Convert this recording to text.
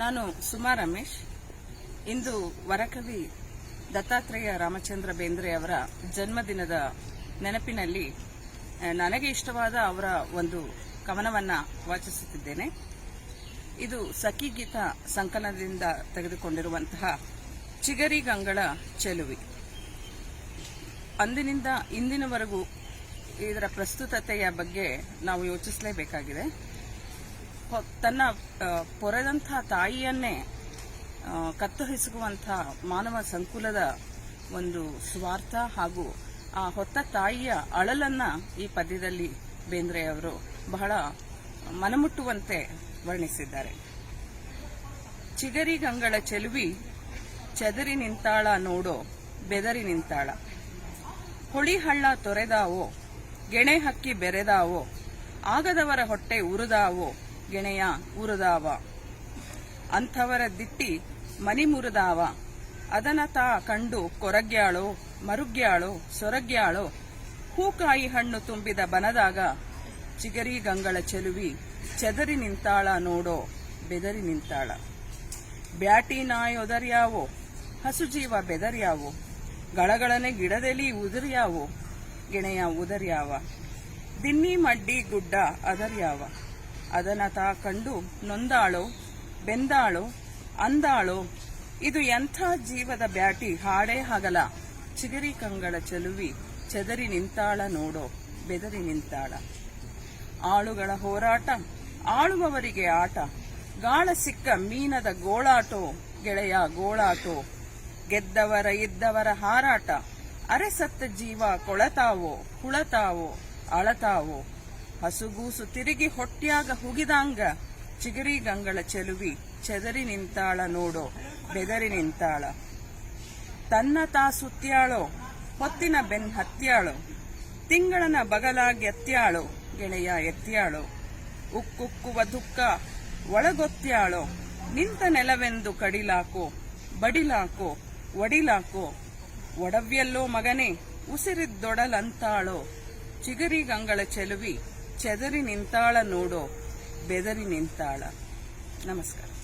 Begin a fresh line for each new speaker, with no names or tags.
ನಾನು ಸುಮಾ ರಮೇಶ್. ಇಂದು ವರಕವಿ ದತ್ತಾತ್ರೇಯ ರಾಮಚಂದ್ರ ಬೇಂದ್ರೆ ಅವರ ಜನ್ಮದಿನದ ನೆನಪಿನಲ್ಲಿ ನನಗೆ ಇಷ್ಟವಾದ ಅವರ ಒಂದು ಕವನವನ್ನ ವಾಚಿಸುತ್ತಿದ್ದೇನೆ. ಇದು ಸಖಿ ಗೀತ ಸಂಕಲನದಿಂದ ತೆಗೆದುಕೊಂಡಿರುವಂತಹ ಚಿಗರಿ ಗಂಗಳ ಚೆಲುವಿ. ಅಂದಿನಿಂದ ಇಂದಿನವರೆಗೂ ಇದರ ಪ್ರಸ್ತುತತೆಯ ಬಗ್ಗೆ ನಾವು ಯೋಚಿಸಲೇಬೇಕಾಗಿದೆ. ತನ್ನ ಪೊರೆದಂಥ ತಾಯಿಯನ್ನೇ ಕತ್ತುಹಿಸುವಂಥ ಮಾನವ ಸಂಕುಲದ ಒಂದು ಸ್ವಾರ್ಥ ಹಾಗೂ ಆ ಹೊತ್ತ ತಾಯಿಯ ಅಳಲನ್ನ ಈ ಪದ್ಯದಲ್ಲಿ ಬೇಂದ್ರೆ ಅವರು ಬಹಳ ಮನಮುಟ್ಟುವಂತೆ ವರ್ಣಿಸಿದ್ದಾರೆ. ಚಿಗರಿ ಗಂಗಳ ಚೆಲುವಿ, ಚದರಿ ನಿಂತಾಳ ನೋಡೋ ಬೆದರಿ ನಿಂತಾಳ. ಹೊಳಿ ಹಳ್ಳ ತೊರೆದಾವೋ, ಗೆಣೆ ಹಕ್ಕಿ ಬೆರೆದಾವೋ, ಆಗದವರ ಹೊಟ್ಟೆ ಉರಿದಾವೋ ಗೆಣೆಯ ಉರದಾವ ಅಂಥವರ ದಿಟ್ಟಿ ಮನಿ ಮುರಿದಾವ ಅದನ ತಾ ಕಂಡು ಕೊರಗ್ಯಾಳು, ಮರುಗ್ಯಾಳು, ಸೊರಗ್ಯಾಳೋ, ಹೂಕಾಯಿ ಹಣ್ಣು ತುಂಬಿದ ಬನದಾಗ ಚಿಗರಿ ಗಂಗಳ ಚೆಲುವಿ, ಚದರಿ ನಿಂತಾಳ ನೋಡೋ, ಬೆದರಿ ನಿಂತಾಳ. ಬ್ಯಾಟಿ ನಾಯೊದರ್ಯಾವೋ ಹಸು ಜೀವ ಬೆದರ್ಯಾವೋ, ಗಳಗಳನೆ ಗಿಡದಲ್ಲಿ ಉದುರ್ಯಾವೋ, ಗೆಣೆಯ ಉದರ್ಯಾವ. ದಿನ್ನಿ ಮಡ್ಡಿ ಗುಡ್ಡ ಅದರ್ಯಾವ. ಅದನ ತಾ ಕಂಡು ನೊಂದಾಳೋ, ಬೆಂದಾಳೋ, ಅಂದಾಳೋ, ಇದು ಎಂಥ ಜೀವದ ಬ್ಯಾಟಿ, ಹಾಡೇ ಹಗಲ ಚಿಗರಿ ಕಂಗಳ ಚೆಲುವಿ, ಚದರಿ ನಿಂತಾಳ ನೋಡೋ, ಬೆದರಿ ನಿಂತಾಳ. ಆಳುಗಳ ಹೋರಾಟ, ಆಳುವವರಿಗೆ ಆಟ. ಗಾಳ ಸಿಕ್ಕ ಮೀನದ ಗೋಳಾಟೋ, ಗೆಳೆಯ ಗೋಳಾಟೋ. ಗೆದ್ದವರ ಇದ್ದವರ ಹಾರಾಟ. ಅರೆಸತ್ತ ಜೀವ ಕೊಳತಾವೋ, ಹುಳತಾವೋ, ಅಳತಾವೋ. ಹಸುಗೂಸು ತಿರುಗಿ ಹೊಟ್ಯಾಗ ಹುಗಿದಾಂಗ ಚಿಗರಿ ಗಂಗಳ ಚೆಲುವಿ, ಚೆದರಿ ನಿಂತಾಳ ನೋಡೋ, ಬೆದರಿ ನಿಂತಾಳ. ತನ್ನ ತಾ ಸುತ್ಯಾಳೋ ಹೊತ್ತಿನ ಬೆನ್ ಹತ್ಯಾಳೋ ತಿಂಗಳನ ಬಗಲಾಗಿ ಎತ್ಯಾಳೋ ಗೆಳೆಯ ಎತ್ಯಾಳೋ ಉಕ್ಕುಕ್ಕುವ ದುಃಖ ಒಳಗೊತ್ಯಾಳೋ ನಿಂತ ನೆಲವೆಂದು ಕಡಿಲಾಕೋ, ಬಡಿಲಾಕೋ, ಒಡಿಲಾಕೋ. ಒಡವ್ಯಲ್ಲೋ ಮಗನೇ, ಉಸಿರಿದ್ದೊಡಲಂತಾಳೋ. ಚಿಗರಿ ಗಂಗಳ ಚೆಲುವಿ ಚೆದರಿ ನಿಂತಾಳ ನೋಡೋ ಬೆದರಿ ನಿಂತಾಳ. ನಮಸ್ಕಾರ.